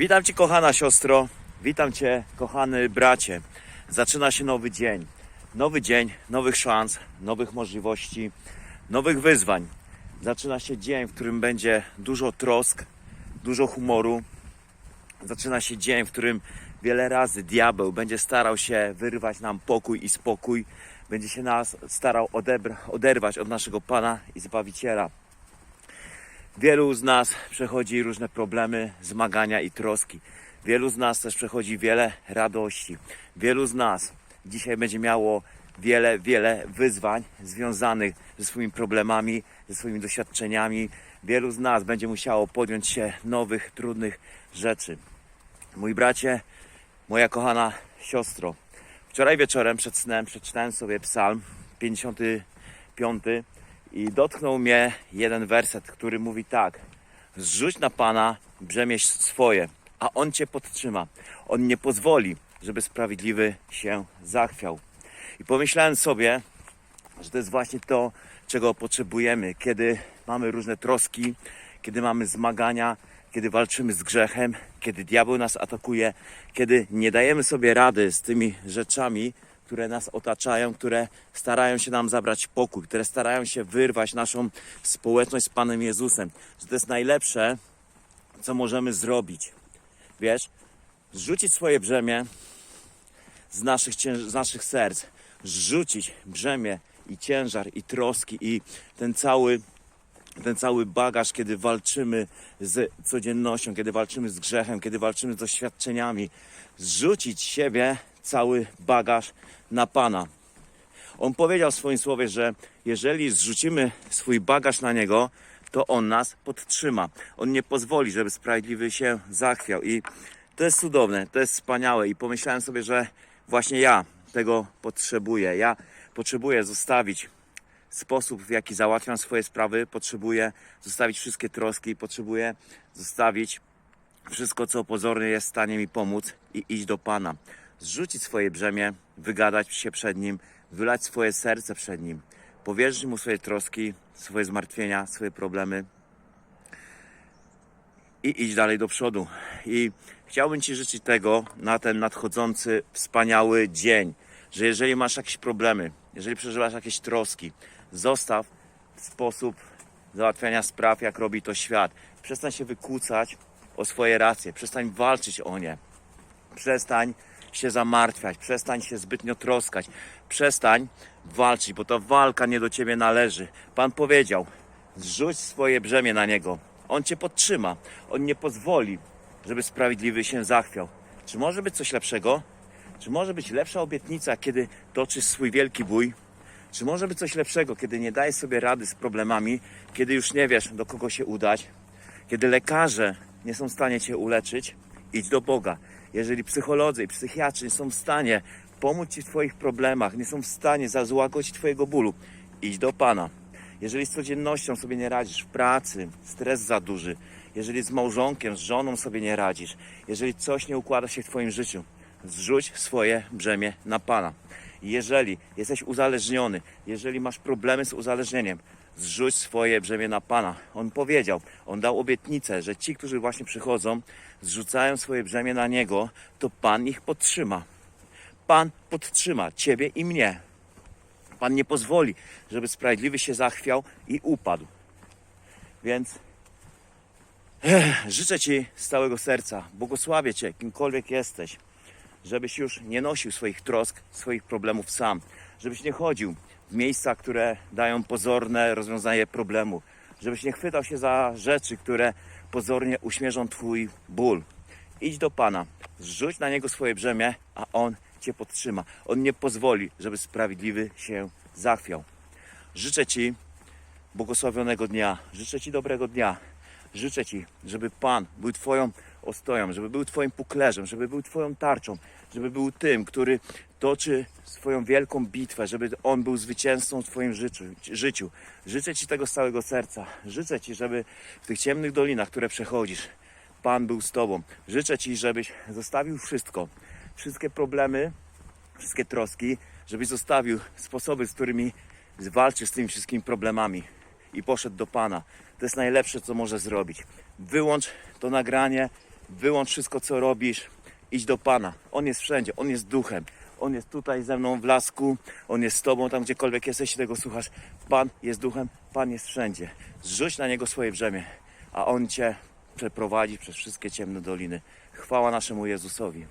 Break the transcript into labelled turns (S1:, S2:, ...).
S1: Witam Cię, kochana siostro. Witam Cię, kochany bracie. Zaczyna się nowy dzień. Nowy dzień, nowych szans, nowych możliwości, nowych wyzwań. Zaczyna się dzień, w którym będzie dużo trosk, dużo humoru. Zaczyna się dzień, w którym wiele razy diabeł będzie starał się wyrwać nam pokój i spokój. Będzie się nas starał oderwać od naszego Pana i Zbawiciela. Wielu z nas przechodzi różne problemy, zmagania i troski. Wielu z nas też przechodzi wiele radości. Wielu z nas dzisiaj będzie miało wiele, wiele wyzwań związanych ze swoimi problemami, ze swoimi doświadczeniami. Wielu z nas będzie musiało podjąć się nowych, trudnych rzeczy. Mój bracie, moja kochana siostro, wczoraj wieczorem przed snem przeczytałem sobie Psalm 55 i dotknął mnie jeden werset, który mówi tak: Zrzuć na Pana brzemię swoje, a On cię podtrzyma. On nie pozwoli, żeby sprawiedliwy się zachwiał. I pomyślałem sobie, że to jest właśnie to, czego potrzebujemy, kiedy mamy różne troski, kiedy mamy zmagania, kiedy walczymy z grzechem, kiedy diabeł nas atakuje, kiedy nie dajemy sobie rady z tymi rzeczami, które nas otaczają, które starają się nam zabrać pokój, które starają się wyrwać naszą społeczność z Panem Jezusem. Że to jest najlepsze, co możemy zrobić. Wiesz, zrzucić swoje brzemię z naszych, z naszych serc, zrzucić brzemię i ciężar i troski i ten cały ten cały bagaż, kiedy walczymy z codziennością, kiedy walczymy z grzechem, kiedy walczymy z doświadczeniami, zrzucić siebie cały bagaż na Pana. On powiedział w swoim słowie, że jeżeli zrzucimy swój bagaż na Niego, to On nas podtrzyma. On nie pozwoli, żeby sprawiedliwy się zachwiał. I to jest cudowne, to jest wspaniałe. I pomyślałem sobie, że właśnie ja tego potrzebuję. Ja potrzebuję zostawić sposób, w jaki załatwiam swoje sprawy, potrzebuję zostawić wszystkie troski, potrzebuję zostawić wszystko, co pozornie jest w stanie mi pomóc i iść do Pana. Zrzucić swoje brzemię, wygadać się przed Nim, wylać swoje serce przed Nim, powierzyć Mu swoje troski, swoje zmartwienia, swoje problemy i iść dalej do przodu. I chciałbym Ci życzyć tego na ten nadchodzący wspaniały dzień, że jeżeli masz jakieś problemy, jeżeli przeżywasz jakieś troski, zostaw sposób załatwiania spraw, jak robi to świat. Przestań się wykłócać o swoje racje, przestań walczyć o nie, przestań się zamartwiać, przestań się zbytnio troskać, przestań walczyć, bo ta walka nie do ciebie należy. Pan powiedział: zrzuć swoje brzemię na niego. On cię podtrzyma, on nie pozwoli, żeby sprawiedliwy się zachwiał. Czy może być coś lepszego? Czy może być lepsza obietnica, kiedy toczysz swój wielki bój? Czy może być coś lepszego, kiedy nie dajesz sobie rady z problemami, kiedy już nie wiesz, do kogo się udać, kiedy lekarze nie są w stanie cię uleczyć? Idź do Boga. Jeżeli psycholodzy i psychiatrzy nie są w stanie pomóc ci w twoich problemach, nie są w stanie zazłagodzić twojego bólu, idź do Pana. Jeżeli z codziennością sobie nie radzisz, w pracy, stres za duży, jeżeli z małżonkiem, z żoną sobie nie radzisz, jeżeli coś nie układa się w Twoim życiu, zrzuć swoje brzemię na Pana. Jeżeli jesteś uzależniony, jeżeli masz problemy z uzależnieniem, zrzuć swoje brzemię na Pana. On powiedział, on dał obietnicę, że ci, którzy właśnie przychodzą, zrzucają swoje brzemię na Niego, to Pan ich podtrzyma. Pan podtrzyma Ciebie i mnie. Pan nie pozwoli, żeby sprawiedliwy się zachwiał i upadł. Więc ech, życzę Ci z całego serca, błogosławię Cię, kimkolwiek jesteś, żebyś już nie nosił swoich trosk, swoich problemów sam, żebyś nie chodził w miejsca, które dają pozorne rozwiązanie problemu, żebyś nie chwytał się za rzeczy, które pozornie uśmierzą Twój ból. Idź do Pana, zrzuć na Niego swoje brzemię, a On Cię podtrzyma. On nie pozwoli, żeby sprawiedliwy się zachwiał. Życzę Ci błogosławionego dnia, życzę Ci dobrego dnia. Życzę Ci, żeby Pan był Twoją ostoją, żeby był Twoim puklerzem, żeby był Twoją tarczą, żeby był tym, który toczy swoją wielką bitwę, żeby On był zwycięzcą w Twoim życiu. życiu. Życzę Ci tego z całego serca. Życzę Ci, żeby w tych ciemnych dolinach, które przechodzisz, Pan był z Tobą. Życzę Ci, żebyś zostawił wszystko, wszystkie problemy, wszystkie troski, żebyś zostawił sposoby, z którymi walczysz z tymi wszystkimi problemami i poszedł do Pana. To jest najlepsze, co może zrobić. Wyłącz to nagranie, wyłącz wszystko, co robisz, idź do Pana. On jest wszędzie, On jest duchem. On jest tutaj ze mną w lasku, On jest z Tobą, tam gdziekolwiek jesteś, tego słuchasz. Pan jest duchem, Pan jest wszędzie. Zrzuć na Niego swoje brzemię, a On Cię przeprowadzi przez wszystkie ciemne doliny. Chwała naszemu Jezusowi.